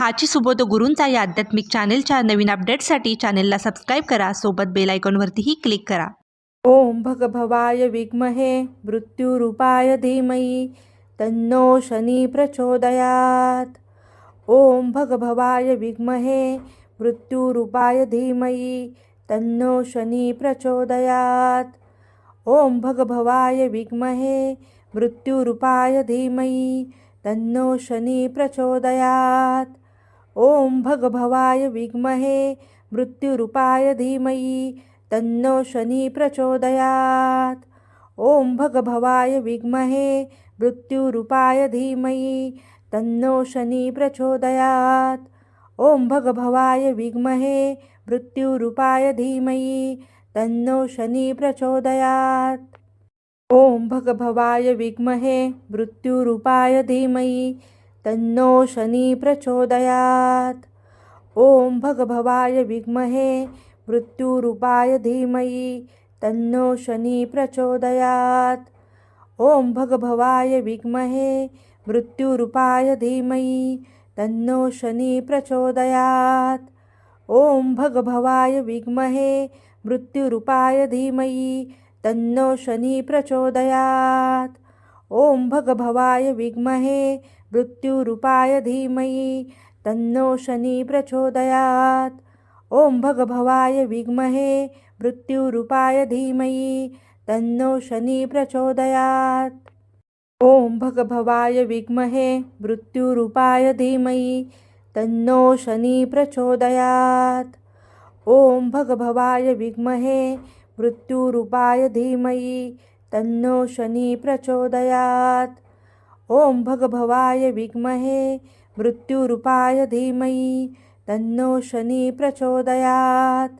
हाची सुबोध गुरूंचा या आध्यात्मिक चॅनेलच्या नवीन अपडेटसाठी चॅनेलला सबस्क्राईब करा. सोबत बेल आयकॉनवरतीही क्लिक करा. ओम भगभवाय विग्महे मृत्युरूपाय धीमयी तन्नो शनि प्रचोदयात. ओम भगभवाय विग्महे मृत्युरूपाय धीमयी तन्नो शनि प्रचोदयात. ओम भगभवाय विग्महे मृत्युरूपाय धीमयी तन्नो शनि प्रचोदयात्। ॐ भगभवाय विद्महे, मृत्युरूपाय धीमहि, तन्नो शनि प्रचोदयात्। ॐ भगभवाय विद्महे, मृत्युरूपाय धीमहि, तन्नो शनि प्रचोदयात्। ॐ भगभवाय विद्महे, मृत्युरूपाय धीमहि, तन्नो शनि प्रचोदयात्। ॐ भगभवाय विद्महे मृत्युरूपाय धीमहि, तन्नो शनि प्रचोदयात्। ॐ भगभवाय विद्महे मृत्युरूपाय धीमहि, तन्नो शनि प्रचोदयात्। ॐ भगभवाय विद्महे मृत्युरूपाय धीमहि, तन्नो शनि प्रचोदयात्। ॐ भगभवाय विद्महे मृत्युरूपाय धीमहि तन्नो शनि प्रचोदयात्। ॐ भगभवाय विद्महे, मृत्युरूपाय धीमहि, तन्नो शनि प्रचोदयात्। ॐ भगभवाय विद्महे, मृत्युरूपाय धीमहि, तन्नो शनि प्रचोदयात्। ॐ भगभवाय विद्महे, मृत्युरूपाय धीमहि, तन्नो शनि प्रचोदयात्। ॐ भगभवाय विद्महे मृत्युरूपाय धीमहि, तन्नो शनि प्रचोदयात्। ॐ भगभवाय विद्महे, मृत्युरूपाय धीमहि, तन्नो शनि प्रचोदयात्।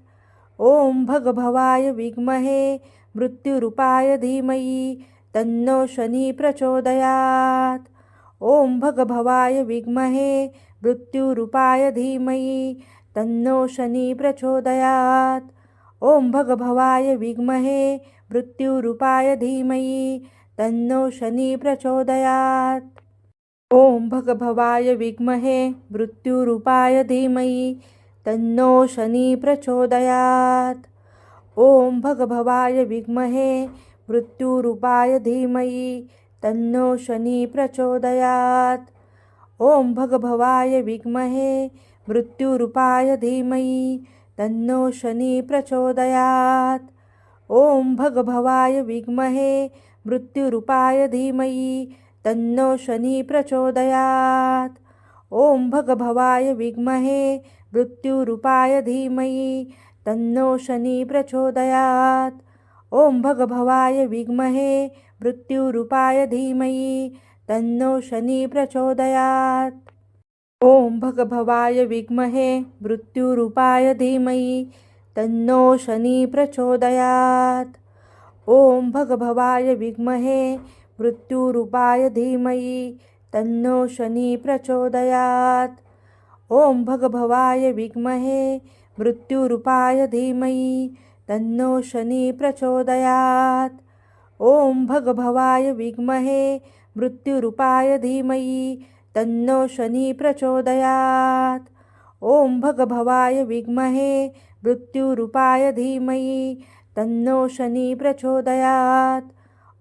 ॐ भगभवाय विद्महे, मृत्युरूपाय धीमहि, तन्नो शनि प्रचोदयात्। ॐ भगभवाय विद्महे, मृत्युरूपाय धीमहि, तन्नो शनि प्रचोदयात्। ॐ भगभवाय विद्महे मृत्युरूपाय धीमहि, तन्नो शनि प्रचोदयात्। ॐ भगभवाय विद्महे मृत्युरूपाय धीमहि, तन्नो शनि प्रचोदयात्। ॐ भगभवाय विद्महे मृत्युरूपाय धीमहि, तन्नो शनि प्रचोदयात्। ॐ भगभवाय विद्महे मृत्युरूपाय धीमहि तन्नो शनि प्रचोदयात्। ॐ भगभवाय विद्महे मृत्युरूपाय धीमहि, तन्नो शनि प्रचोदयात्। ॐ भगभवाय विद्महे मृत्युरूपाय धीमहि, तन्नो शनि प्रचोदयात्। ॐ भगभवाय विद्महे मृत्युरूपाय धीमहि, तन्नो शनि प्रचोदयात्। ॐ भगभवाय विद्महे मृत्युरूपाय धीमहि, तन्नो शनि प्रचोदयात्। ॐ भगभवाय विद्महे मृत्युरूपाय धीमहि, तन्नो शनि प्रचोदयात्। ॐ भगभवाय विद्महे मृत्युरूपाय धीमहि, तन्नो शनि प्रचोदयात्। ॐ भगभवाय विद्महे मृत्युरूपाय धीमहि तन्नो शनि प्रचोदयात्। ॐ भगभवाय विद्महे, मृत्युरूपाय धीमहि, तन्नो शनि प्रचोदयात्।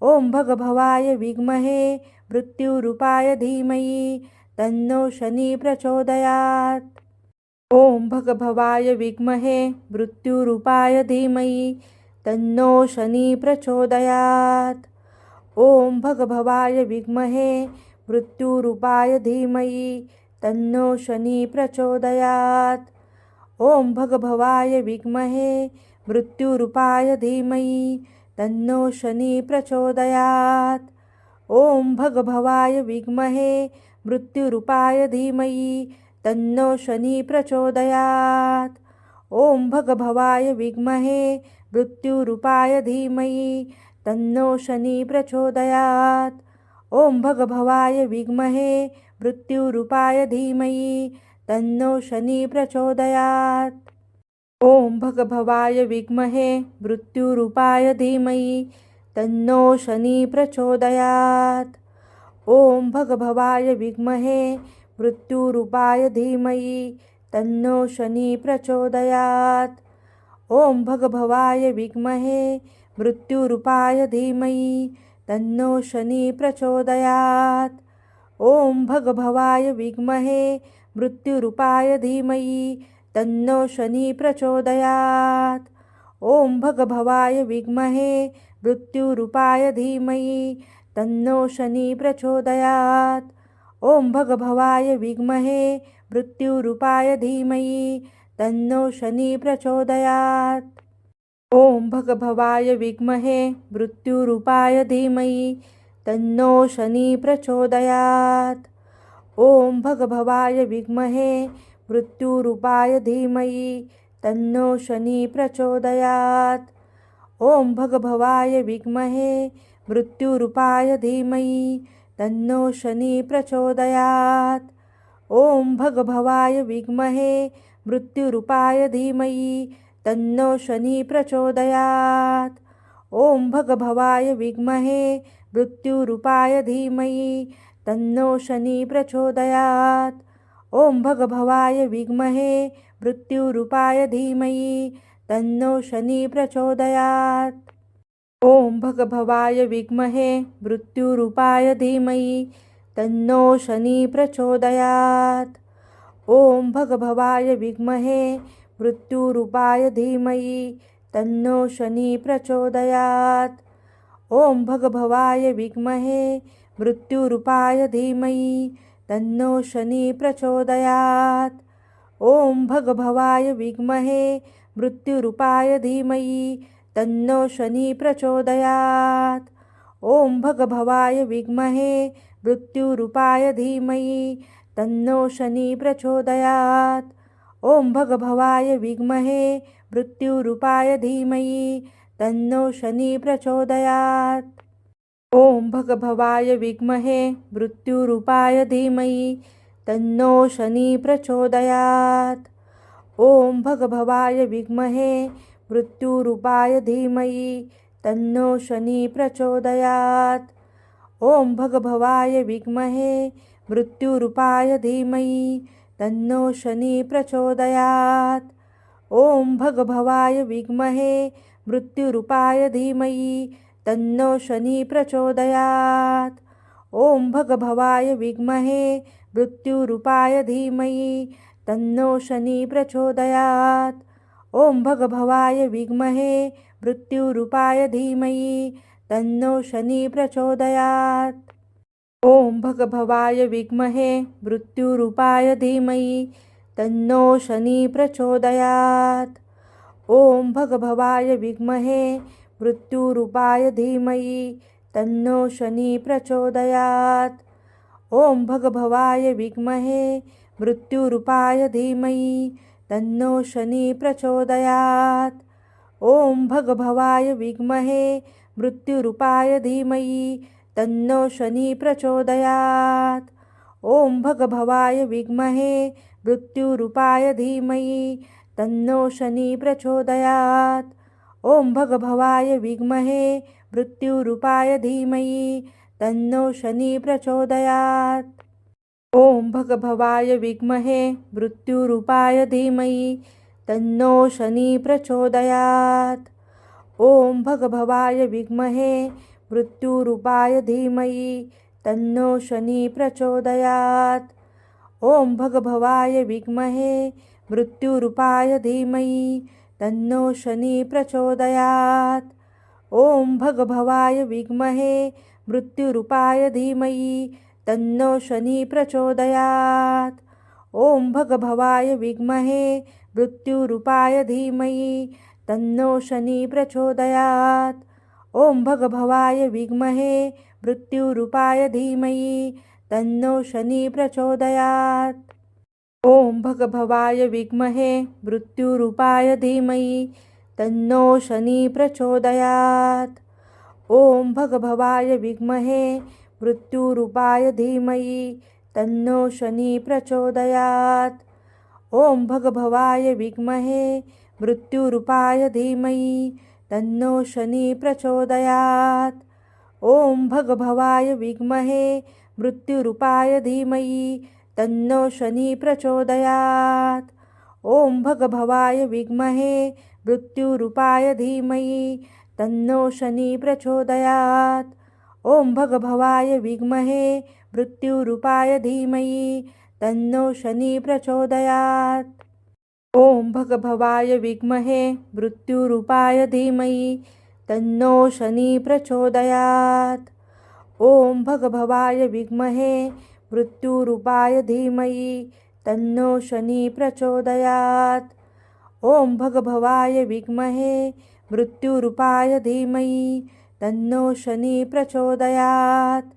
ॐ भगभवाय विद्महे, मृत्युरूपाय धीमहि, तन्नो शनि प्रचोदयात्। ॐ भगभवाय विद्महे, मृत्युरूपाय धीमहि, तन्नो शनि प्रचोदयात्। ॐ भगभवाय विद्महे मृत्युरूपाय धीमहि, तन्नो शनि प्रचोदयात्। ॐ भगभवाय विद्महे, मृत्युरूपाय धीमहि, तन्नो शनि प्रचोदयात्। ॐ भगभवाय विद्महे, मृत्युरूपाय धीमहि, तन्नो शनि प्रचोदयात्। ॐ भगभवाय विद्महे, मृत्युरूपाय धीमहि, तन्नो शनि प्रचोदयात्। ॐ भगभवाय विद्महे मृत्युरूपाय धीमहि, तन्नो शनि प्रचोदयात्। ॐ भगभवाय विद्महे मृत्युरूपाय धीमहि, तन्नो शनि प्रचोदयात्। ॐ भगभवाय विद्महे मृत्युरूपाय धीमहि, तन्नो शनी प्रचोदयात्। ॐ भगभवाय विद्महे मृत्युरूपाय धीमहि तन्नो शनी प्रचोदयात्। ॐ भगभवाय विद्महे मृत्युरूपाय धीमहि, तन्नो शनी प्रचोदयात्। ॐ भगभवाय विद्महे मृत्युरूपाय धीमहि, तन्नो शनी प्रचोदयात्। ॐ भगभवाय विद्महे मृत्युरूपाय धीमहि, तन्नो शनी प्रचोदयात्। ॐ भगभवाय विद्महे मृत्युरूपाय धीमहि तन्नो शनी प्रचोदयात्। ॐ भगभवाय विद्महे मृत्युरूपाय धीमहि तन्नो शनी प्रचोदयात्। ॐ भगभवाय विद्महे मृत्युरूपाय धीमहि तन्नो शनी प्रचोदयात्। ॐ भगभवाय विद्महे मृत्युरूपाय धीमहि तन्नो शनी प्रचोदयात्। ॐ भगभवाय विद्महे मृत्युरूपाय धीमहि तन्नो शनी प्रचोदयात्। ॐ भगभवाय विद्महे मृत्युरूपाय धीमहि तन्नो शनी प्रचोदयात्। ॐ भगभवाय विद्महे मृत्युरूपाय धीमहि तन्नो शनी प्रचोदयात्। ॐ भगभवाय विद्महे मृत्युरूपाय धीमहि, तन्नो शनी प्रचोदयात्। ॐ भगभवाय विद्महे, मृत्युरूपाय धीमहि, तन्नो शनी प्रचोदयात्। ॐ भगभवाय विद्महे, मृत्युरूपाय धीमहि, तन्नो शनी प्रचोदयात्। ॐ भगभवाय विद्महे, मृत्युरूपाय धीमहि, तन्नो शनी प्रचोदयात्। ॐ भगभवाय विद्महे, मृत्युरूपाय धीमहि, तन्नो शनी प्रचोदयात्। ॐ भगभवाय विद्महे, मृत्युरूपाय धीमहि, तन्नो शनी प्रचोदयात्। ॐ भगभवाय विद्महे, मृत्युरूपाय धीमहि, तन्नो शनी प्रचोदयात्। ॐ भगभवाय विद्महे, मृत्युरूपाय धीमहि तन्नो शनि प्रचोदयात्। ॐ भगभवाय विद्महे मृत्युरूपाय धीमहि, तन्नो शनी प्रचोदयात्। ॐ भगभवाय विद्महे मृत्युरूपाय धीमहि, तन्नो शनी प्रचोदयात्। ॐ भगभवाय विद्महे मृत्युरूपाय धीमहि, तन्नो शनी प्रचोदयात्। ॐ भगभवाय विद्महे, मृत्युरूपाय धीमहि, तन्नो शनी प्रचोदयात्। ॐ भगभवाय विद्महे, मृत्युरूपाय धीमहि, तन्नो शनी प्रचोदयात्। ॐ भगभवाय विद्महे, मृत्युरूपाय धीमहि, तन्नो शनी प्रचोदयात्। ॐ भगभवाय विद्महे, मृत्युरूपाय धीमहि तन्नो शनी प्रचोदयात्। ॐ भगभवाय विद्महे, मृत्युरूपाय धीमहि, तन्नो शनी प्रचोदयात्। ॐ भगभवाय विद्महे, मृत्युरूपाय धीमहि, तन्नो शनी प्रचोदयात्। ॐ भगभवाय विद्महे, मृत्युरूपाय धीमहि, तन्नो शनी प्रचोदयात्। ॐ भगभवाय विद्महे मृत्युरूपाय धीमहि, तन्नो शनी प्रचोदयात्। ॐ भगभवाय विद्महे, मृत्युरूपाय धीमहि, तन्नो शनी प्रचोदयात्। ॐ भगभवाय विद्महे, मृत्युरूपाय धीमहि, तन्नो शनी प्रचोदयात्। ॐ भगभवाय विद्महे, मृत्युरूपाय धीमहि, तन्नो शनी प्रचोदयात्। ॐ भगभवाय विद्महे, मृत्युरूपाय धीमहि, तन्नो शनी प्रचोदयात्। ॐ भगभवाय विद्महे, मृत्युरूपाय धीमहि, तन्नो शनी प्रचोदयात्। ॐ भगभवाय विद्महे, मृत्युरूपाय धीमहि, तन्नो शनी प्रचोदयात्। ॐ भगभवाय विद्महे, मृत्युरूपाय धीमहि तन्नो शनि प्रचोदयात्। ॐ भगभवाय विद्महे मृत्युरूपाय धीमहि, तन्नो शनी प्रचोदयात्। ॐ भगभवाय विद्महे मृत्युरूपाय धीमहि, तन्नो शनी प्रचोदयात्। ॐ भगभवाय विद्महे मृत्युरूपाय धीमहि, तन्नो शनी प्रचोदयात्। ॐ भगभवाय विद्महे मृत्युरूपाय धीमहि, तन्नो शनी प्रचोदयात्। ॐ भगभवाय विद्महे मृत्युरूपाय धीमहि, तन्नो शनी प्रचोदयात्। ॐ भगभवाय विद्महे मृत्युरूपाय धीमहि, तन्नो शनी प्रचोदयात्।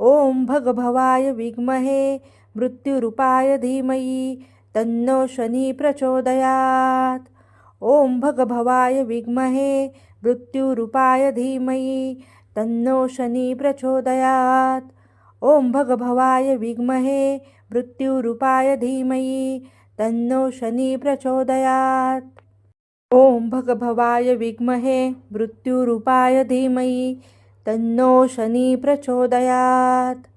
ॐ भगभवाय विद्महे मृत्युरूपाय धीमहि तन्नो शनि प्रचोदयात्। ॐ भगभवाय विद्महे, मृत्युरूपाय धीमहि तन्नो शनी प्रचोदयात्। ॐ भगभवाय विद्महे, मृत्युरूपाय धीमहि तन्नो शनी प्रचोदयात्। ॐ भगभवाय विद्महे, मृत्युरूपाय धीमहि तन्नो शनी प्रचोदयात्।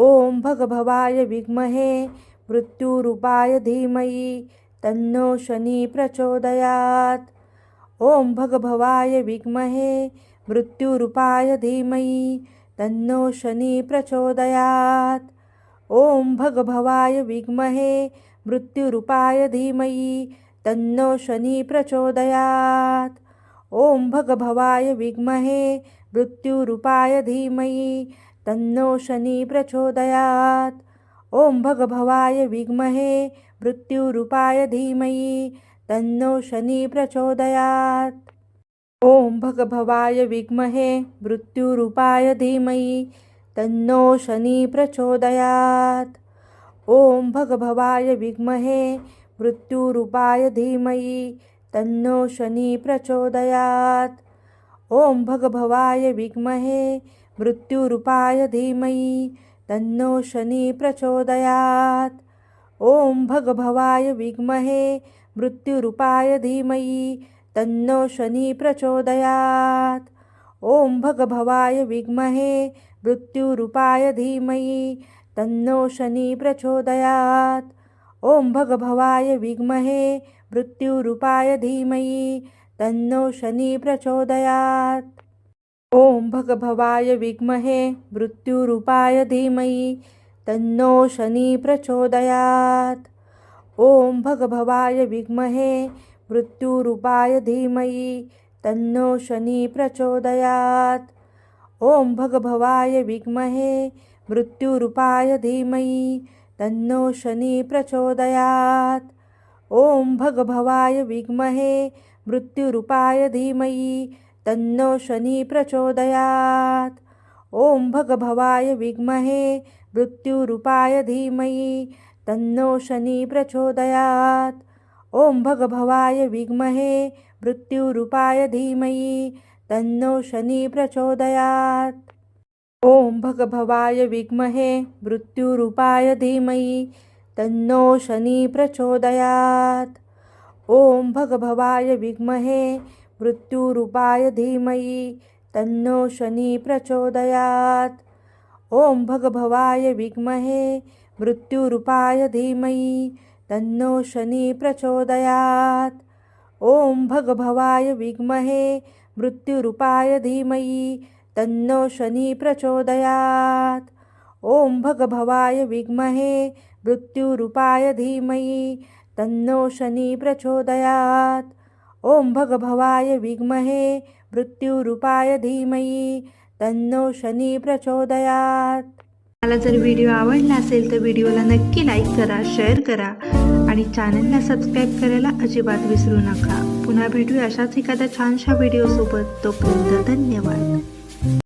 ॐ भगभवाय विद्महे मृत्युरूपाय धीमहि, तन्नो शनी प्रचोदयात्। ॐ भगभवाय विद्महे, मृत्युरूपाय धीमहि, तन्नो शनी प्रचोदयात्। ॐ भगभवाय विद्महे, मृत्युरूपाय धीमहि, तन्नो शनी प्रचोदयात्। ॐ भगभवाय विद्महे, मृत्युरूपाय धीमहि, तन्नो शनी प्रचोदयात्। ॐ भगभवाय विद्महे मृत्युरूपाय धीमहि, तन्नो शनी प्रचोदयात्। ॐ भगभवाय विद्महे मृत्युरूपाय धीमहि, तन्नो शनी प्रचोदयात्। ॐ भगभवाय विद्महे मृत्युरूपाय धीमहि, तन्नो शनी प्रचोदयात्। ॐ भगभवाय विद्महे मृत्युरूपाय धीमहि तन्नो शनी प्रचोदयात्। ॐ भगभवाय विद्महे मृत्युरूपाय धीमहि, तन्नो शनी प्रचोदयात्। ॐ भगभवाय विद्महे मृत्युरूपाय धीमहि, तन्नो शनी प्रचोदयात्। ॐ भगभवाय विद्महे मृत्युरूपाय धीमहि, तन्नो शनी प्रचोदयात्। ॐ भगभवाय विद्महे, मृत्युरूपाय धीमहि, तन्नो शनी प्रचोदयात्। ॐ भगभवाय विद्महे, मृत्युरूपाय धीमहि, तन्नो शनी प्रचोदयात्। ॐ भगभवाय विद्महे, मृत्युरूपाय धीमहि, तन्नो शनी प्रचोदयात्। ॐ भगभवाय विद्महे, मृत्युरूपाय धीमहि तन्नो शनि प्रचोदयात्। ॐ भगभवाय विद्महे, मृत्युरूपाय धीमहि, तन्नो शनी प्रचोदयात्। ॐ भगभवाय विद्महे, मृत्युरूपाय धीमहि, तन्नो शनी प्रचोदयात्। ॐ भगभवाय विद्महे, मृत्युरूपाय धीमहि, तन्नो शनी प्रचोदयात्। ॐ भगभवाय विद्महे मृत्युरूपाय धीमहि, तन्नो शनी प्रचोदयात्। ॐ भगभवाय विद्महे, मृत्युरूपाय धीमहि, तन्नो शनी प्रचोदयात्। ॐ भगभवाय विद्महे, मृत्युरूपाय धीमहि, तन्नो शनी प्रचोदयात्। ॐ भगभवाय विद्महे, मृत्युरूपाय धीमहि, तन्नो शनी प्रचोदयात्। ॐ भगभवाय विद्महे मृत्यूरूपाय धीमयी तन्नो शनी प्रचोदयात. मला जर व्हिडिओ आवडला असेल तर व्हिडिओला नक्की लाईक करा शेअर करा आणि चॅनलला सबस्क्राईब करायला अजिबात विसरू नका. पुन्हा भेटूया अशाच एखाद्या छानशा व्हिडिओसोबत. तोपर्यंत धन्यवाद.